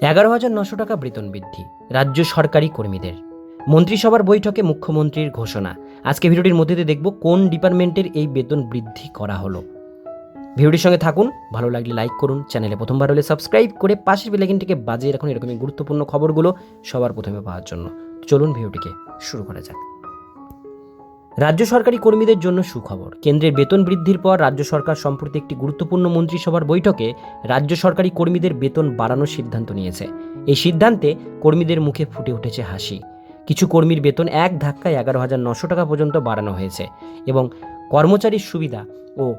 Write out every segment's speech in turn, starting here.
এগারো হাজার নশো টাকা বেতন বৃদ্ধি, রাজ্য সরকারি কর্মীদের। মন্ত্রিসভার বৈঠকে মুখ্যমন্ত্রীর ঘোষণা। আজকে ভিডিওটির মধ্যে দিয়ে দেখব কোন ডিপার্টমেন্টের এই বেতন বৃদ্ধি করা হলো। ভিডিওটির সঙ্গে থাকুন, ভালো লাগলে লাইক করুন, চ্যানেলে প্রথমবার হলে সাবস্ক্রাইব করে পাশের বেলাইকিনটিকে বাজিয়ে রাখুন এরকমই গুরুত্বপূর্ণ খবরগুলো সবার প্রথমে পাওয়ার জন্য। চলুন ভিডিওটিকে শুরু করা যাক। রাজ্য সরকারি কর্মীদের জন্য সুখবর। কেন্দ্রের বেতন বৃদ্ধির পর রাজ্য সরকার সম্প্রতি একটি গুরুত্বপূর্ণ মন্ত্রিসভার বৈঠকে রাজ্য সরকারি কর্মীদের বেতন বাড়ানোর সিদ্ধান্ত নিয়েছে। এই সিদ্ধান্তে কর্মীদের মুখে ফুটে উঠেছে হাসি। কিছু কর্মীর বেতন এক ধাক্কায় এগারো হাজার নশো টাকা পর্যন্ত বাড়ানো হয়েছে এবং কর্মচারীর সুবিধা ও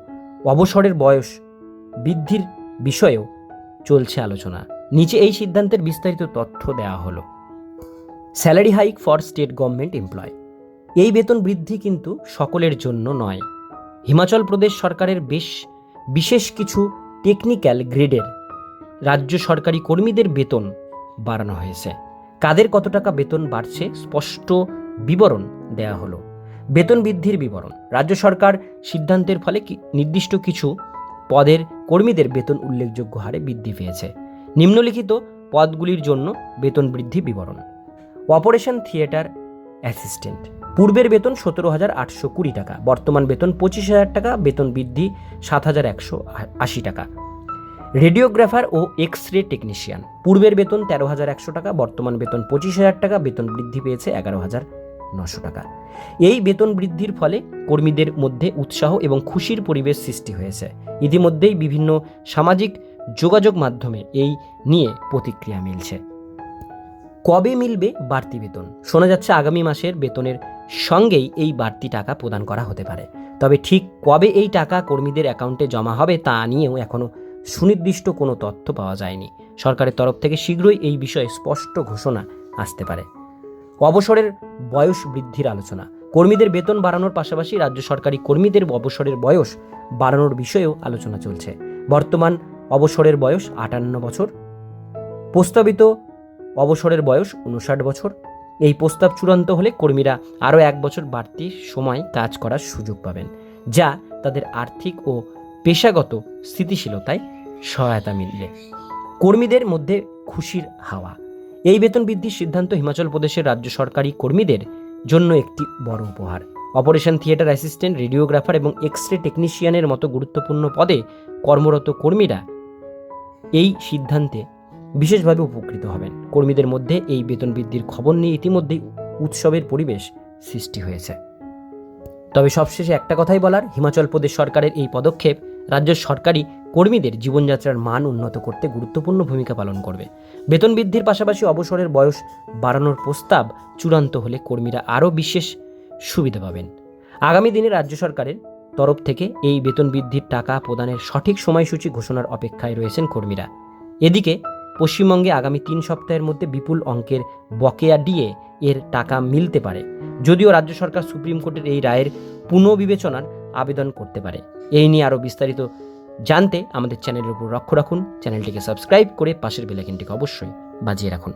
অবসরের বয়স বৃদ্ধির বিষয়েও চলছে আলোচনা। নিচে এই সিদ্ধান্তের বিস্তারিত তথ্য দেওয়া হলো। Salary hike for state government employ এই বেতন বৃদ্ধি কিন্তু সকলের জন্য নয়। হিমাচল প্রদেশ সরকারের বেশ, বিশেষ কিছু টেকনিক্যাল গ্রেডের রাজ্য সরকারি কর্মীদের বেতন বাড়ানো হয়েছে। কাদের কত টাকা বেতন বাড়ছে স্পষ্ট বিবরণ দেওয়া হলো। বেতন বৃদ্ধির বিবরণ, রাজ্য সরকার সিদ্ধান্তের ফলে নির্দিষ্ট কিছু পদের কর্মীদের বেতন উল্লেখযোগ্য হারে বৃদ্ধি পেয়েছে। নিম্নলিখিত পদগুলির জন্য বেতন বৃদ্ধি বিবরণ, অপারেশন থিয়েটার অ্যাসিস্ট্যান্ট পূর্বের বেতন সতেরো হাজার আটশো কুড়ি টাকা, বর্তমান বেতন পঁচিশ হাজার টাকা, বেতন বৃদ্ধি সাত হাজার একশো আশি টাকা। রেডিওগ্রাফার ও এক্স রে টেকনিশিয়ান, পূর্বের বেতন তেরো হাজার একশো টাকা, বর্তমান বেতন পঁচিশ হাজার টাকা, বেতন বৃদ্ধি পেয়েছে এগারো হাজার নশো টাকা। এই বেতন বৃদ্ধির ফলে কর্মীদের মধ্যে উৎসাহ এবং খুশির পরিবেশ সৃষ্টি হয়েছে। ইতিমধ্যেই বিভিন্ন সামাজিক যোগাযোগ মাধ্যমে এই নিয়ে প্রতিক্রিয়া মিলছে। কবে মিলবে বাড়তি বেতন? শোনা যাচ্ছে আগামী মাসের বেতনের সঙ্গেই এই বাড়তি টাকা প্রদান করা হতে পারে। তবে ঠিক কবে এই টাকা কর্মীদের অ্যাকাউন্টে জমা হবে তা নিয়েও এখনও সুনির্দিষ্ট কোনো তথ্য পাওয়া যায়নি। সরকারের তরফ থেকে শীঘ্রই এই বিষয়ে স্পষ্ট ঘোষণা আসতে পারে। অবসরের বয়স বৃদ্ধির আলোচনা। কর্মীদের বেতন বাড়ানোর পাশাপাশি রাজ্য সরকারি কর্মীদের অবসরের বয়স বাড়ানোর বিষয়েও আলোচনা চলছে। বর্তমান অবসরের বয়স আটান্ন বছর। প্রস্তাবিত অবসরের বয়স উনষাট বছর। এই প্রস্তাব চূড়ান্ত হলে কর্মীরা আরও এক বছর বাড়তি সময় কাজ করার সুযোগ পাবেন, যা তাদের আর্থিক ও পেশাগত স্থিতিশীলতায় সহায়তা মিলবে। কর্মীদের মধ্যে খুশির হাওয়া। এই বেতন বৃদ্ধির সিদ্ধান্ত হিমাচল প্রদেশের রাজ্য সরকারি কর্মীদের জন্য একটি বড় উপহার। অপারেশন থিয়েটার অ্যাসিস্ট্যান্ট, রেডিওগ্রাফার এবং এক্স রে টেকনিশিয়ানের মতো গুরুত্বপূর্ণ পদে কর্মরত কর্মীরা এই সিদ্ধান্তে বিশেষভাবে উপকৃত হবেন। কর্মীদের মধ্যে এই বেতন বৃদ্ধির খবর নিয়ে ইতিমধ্যেই উৎসবের পরিবেশ সৃষ্টি হয়েছে। তবে সবশেষে একটা কথাই বলার, হিমাচল প্রদেশ সরকারের এই পদক্ষেপ রাজ্য সরকারি কর্মীদের জীবনযাত্রার মান উন্নত করতে গুরুত্বপূর্ণ ভূমিকা পালন করবে। বেতন বৃদ্ধির পাশাপাশি অবসরের বয়স বাড়ানোর প্রস্তাব চূড়ান্ত হলে কর্মীরা আরও বিশেষ সুবিধা পাবেন। আগামী দিনে রাজ্য সরকারের তরফ থেকে এই বেতন বৃদ্ধির টাকা প্রদানের সঠিক সময়সূচি ঘোষণার অপেক্ষায় রয়েছেন কর্মীরা। এদিকে পশ্চিমবঙ্গে আগামী তিন সপ্তাহের মধ্যে বিপুল অঙ্কের বকেয়া ডিএ এর টাকা মিলতে পারে, যদিও রাজ্য সরকার সুপ্রিম কোর্টের এই রায়ের পুনঃবিবেচনার আবেদন করতে পারে। এই নিয়ে আরও বিস্তারিত জানতে আমাদের চ্যানেলের উপর লক্ষ্য রাখুন, চ্যানেলটিকে সাবস্ক্রাইব করে পাশের বেলাকিনটিকে অবশ্যই বাজিয়ে রাখুন।